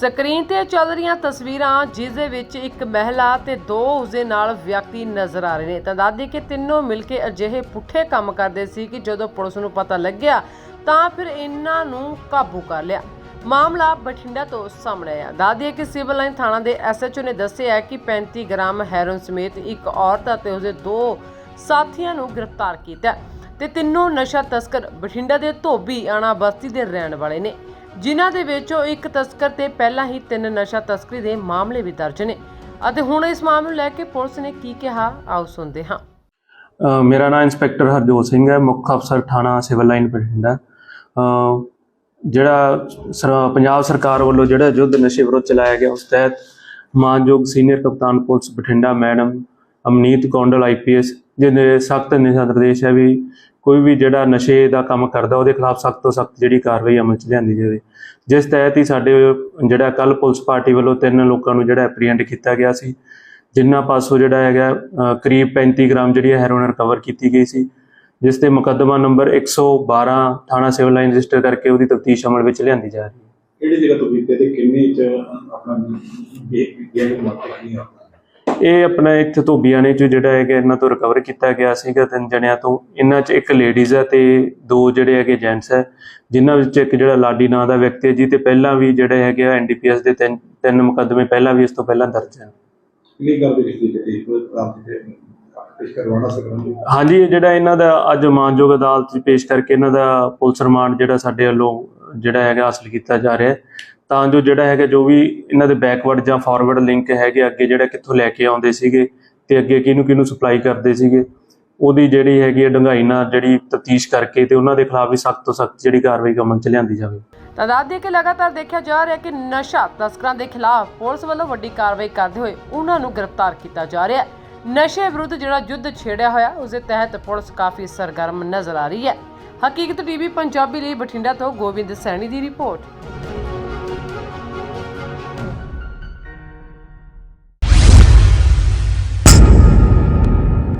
Screen ਤੇ ਚੱਲ ਰਹੀਆਂ ਤਸਵੀਰਾਂ, ਜਿਸ ਦੇ ਵਿੱਚ ਇੱਕ ਮਹਿਲਾ ਤੇ ਦੋ ਉਸਦੇ ਨਾਲ ਵਿਅਕਤੀ ਨਜ਼ਰ ਆ ਰਹੇ ਨੇ। ਤਾਂ ਦਾਦੀ ਕਿ ਤਿੰਨੋਂ ਮਿਲ ਕੇ ਅਜਿਹੇ ਪੁੱਠੇ ਕੰਮ ਕਰਦੇ ਸੀ ਕਿ ਜਦੋਂ ਪੁਲਿਸ ਨੂੰ ਪਤਾ ਲੱਗਿਆ, ਤਾਂ ਫਿਰ ਇਹਨਾਂ ਨੂੰ ਕਾਬੂ ਕਰ ਲਿਆ। ਮਾਮਲਾ ਬਠਿੰਡਾ ਤੋਂ ਸਾਹਮਣੇ ਆਇਆ। ਦੱਸਦੀ ਕਿ ਸਿਵਲ ਲਾਈਨ ਥਾਣਾ ਦੇ ਐਸਐਚਓ ਨੇ ਦੱਸਿਆ ਕਿ 35 ਗ੍ਰਾਮ ਹੈਰੋਨ ਸਮੇਤ ਇੱਕ ਔਰਤ ਅਤੇ ਉਸਦੇ ਦੋ ਸਾਥੀਆਂ ਨੂੰ ਗ੍ਰਿਫਤਾਰ ਕੀਤਾ ਹੈ। ਤੇ ਤਿੰਨੋਂ ਨਸ਼ਾ ਤਸਕਰ ਬਠਿੰਡਾ ਦੇ ਧੋਬੀ ਆਣਾ ਬਸਤੀ ਦੇ ਰਹਿਣ ਵਾਲੇ ਨੇ। ਜਿਨ੍ਹਾਂ ਦੇ ਵਿੱਚੋਂ ਇੱਕ ਤਸਕਰ ਤੇ ਪਹਿਲਾਂ ਹੀ ਤਿੰਨ ਨਸ਼ਾ ਤਸਕਰੀ ਦੇ ਮਾਮਲੇ ਵੀ ਦਰਜ ਨੇ। ਅਤੇ ਹੁਣ ਇਸ ਮਾਮਲੇ ਨੂੰ ਲੈ ਕੇ ਪੁਲਿਸ ਨੇ ਕੀ ਕਿਹਾ, ਆਓ ਸੁਣਦੇ ਹਾਂ। ਮੇਰਾ ਨਾਮ ਇੰਸਪੈਕਟਰ ਹਰਜੋਤ ਸਿੰਘ ਹੈ, ਮੁੱਖ ਅਫਸਰ ਥਾਣਾ ਸਿਵਲ ਲਾਈਨ ਬਠਿੰਡਾ ਜਿਹੜਾ ਪੰਜਾਬ ਸਰਕਾਰ ਵੱਲੋਂ ਜਿਹੜਾ ਯੁੱਧ ਨਸ਼ੇ ਵਿਰੁੱਧ ਚਲਾਇਆ ਗਿਆ, ਉਸ ਤਹਿਤ ਮਾਨਯੋਗ ਸੀਨੀਅਰ ਕਪਤਾਨ police Bathinda madam Amneet Kondal IPS ਜਿਹਦੇ ਸਖਤ ਨਿਰਦੇਸ਼ ਹੈ ਵੀ ਕੋਈ ਵੀ ਜਿਹੜਾ ਨਸ਼ੇ ਦਾ ਕੰਮ ਕਰਦਾ, ਉਹਦੇ ਖਿਲਾਫ ਸਖਤ ਤੋਂ ਸਖਤ ਜਿਹੜੀ ਕਾਰਵਾਈ ਅਮਲ 'ਚ ਲਿਆਂਦੀ ਜਾਵੇ। ਜਿਸ ਤਹਿਤ ਹੀ ਸਾਡੇ ਜਿਹੜਾ ਕੱਲ ਪੁਲਿਸ ਪਾਰਟੀ ਵੱਲੋਂ ਤਿੰਨ ਲੋਕਾਂ ਨੂੰ ਜਿਹੜਾ ਐਪਰੀਹੈਂਡ ਕੀਤਾ ਗਿਆ ਸੀ ਜਿਨ੍ਹਾਂ ਪਾਸੋਂ ਜਿਹੜਾ ਹੈਗਾ ਕਰੀਬ 35 ਗ੍ਰਾਮ ਜਿਹੜੀ ਹੈਰੋਇਨ ਰਿਕਵਰ ਕੀਤੀ ਗਈ ਸੀ, ਜਿਸ ਤੇ ਮੁਕੱਦਮਾ ਨੰਬਰ 112 ਥਾਣਾ ਸਿਵਲ ਲਾਈਨ ਰਜਿਸਟਰ ਕਰਕੇ ਉਹਦੀ ਤਫਤੀਸ਼ ਅਮਲ ਵਿੱਚ ਲਿਆਂਦੀ ਜਾ ਰਹੀ ਹੈ। ਕਿਹੜੀ ਜਗ੍ਹਾ ਤੋਂ ਬੀਤੇ ਤੇ ਕਿੰਨੇ ਚ ਆਪਣਾ ਗੇਮ ਮਾਰਕੇ ਕੀ ਆ ਇਹ ਆਪਣਾ ਇੱਥੇ ਧੋਬੀਆਣੇ ਚ ਜਿਹੜਾ ਹੈਗਾ ਇਹਨਾਂ ਤੋਂ ਰਿਕਵਰ ਕੀਤਾ ਗਿਆ ਸੀਗਾ ਤਿੰਨ ਜਣਿਆਂ ਤੋਂ। ਇਹਨਾਂ ਚ ਇੱਕ ਲੇਡੀਜ਼ ਹੈ ਤੇ ਦੋ ਜਿਹੜੇ ਹੈਗੇ ਜੈਂਟਸ ਹੈ ਜਿਨ੍ਹਾਂ ਵਿੱਚ ਇੱਕ ਜਿਹੜਾ ਲਾਡੀ ਨਾਂ ਦਾ ਵਿਅਕਤੀ ਹੈ ਜੀ ਤੇ ਪਹਿਲਾਂ ਵੀ ਜਿਹੜੇ ਹੈਗੇ ਐਨਡੀਪੀਐਸ ਦੇ ਤਿੰਨ ਤਿੰਨ ਮੁਕੱਦਮੇ ਪਹਿਲਾਂ ਵੀ ਇਸ ਤੋਂ ਪਹਿਲਾਂ ਦਰਜ ਗੱਲ ਦੀ ਪ੍ਰਾਪਤ ਸਕਣ ਹਾਂਜੀ ਇਹ ਜਿਹੜਾ ਇਹਨਾਂ ਦਾ ਅੱਜ ਮਾਨਯੋਗ ਅਦਾਲਤ 'ਚ ਪੇਸ਼ ਕਰਕੇ ਇਹਨਾਂ ਦਾ ਪੁਲਿਸ ਰਿਮਾਂਡ ਜਿਹੜਾ ਸਾਡੇ ਵੱਲੋਂ ਜਿਹੜਾ ਹੈਗਾ ਹਾਸਲ ਕੀਤਾ ਜਾ ਰਿਹਾ ਹੈ। ਤਾਂ ਜੋ ਜਿਹੜਾ ਹੈਗਾ, ਜੋ ਵੀ ਇਹਨਾਂ ਦੇ ਬੈਕਵਰਡ ਜਾਂ ਫਾਰਵਰਡ ਲਿੰਕ ਹੈਗੇ ਅੱਗੇ ਜਿਹੜਾ ਕਿੱਥੋਂ ਲੈ ਕੇ ਆਉਂਦੇ ਸੀਗੇ ਤੇ ਅੱਗੇ ਕਿਹਨੂੰ ਕਿਹਨੂੰ ਸਪਲਾਈ ਕਰਦੇ ਸੀਗੇ, ਉਹਦੀ ਜਿਹੜੀ ਹੈਗੀ ਹੈ ਡੰਗਾਈ ਨਾਲ ਜਿਹੜੀ ਤਫਤੀਸ਼ ਕਰਕੇ ਤੇ ਉਹਨਾਂ ਦੇ ਖਿਲਾਫ ਵੀ ਸਖਤ ਤੋਂ ਸਖਤ ਜਿਹੜੀ ਕਾਰਵਾਈ ਅਮਲ 'ਚ ਲਿਆਂਦੀ ਜਾਵੇ। ਤਾਂ ਦੱਸਦੀ ਕਿ ਲਗਾਤਾਰ ਦੇਖਿਆ ਜਾ ਰਿਹਾ ਕਿ ਨਸ਼ਾ ਤਸਕਰਾਂ ਦੇ ਖਿਲਾਫ ਪੁਲਿਸ ਵੱਲੋਂ ਵੱਡੀ ਕਾਰਵਾਈ ਕਰਦੇ ਹੋਏ ਉਹਨਾਂ ਨੂੰ ਗ੍ਰਿਫਤਾਰ ਕੀਤਾ ਜਾ ਰਿਹਾ ਹੈ। ਨਸ਼ੇ ਵਿਰੁੱਧ ਜਿਹੜਾ ਯੁੱਧ ਛੇੜਿਆ ਹੋਇਆ, ਉਸ ਦੇ ਤਹਿਤ ਪੁਲਿਸ ਕਾਫੀ ਸਰਗਰਮ ਨਜ਼ਰ ਆ ਰਹੀ ਹੈ। ਹਕੀਕਤ ਟੀਵੀ ਪੰਜਾਬੀ ਲਈ ਬਠਿੰਡਾ ਤੋਂ ਗੋਬਿੰਦ ਸੈਣੀ ਦੀ ਰਿਪੋਰਟ।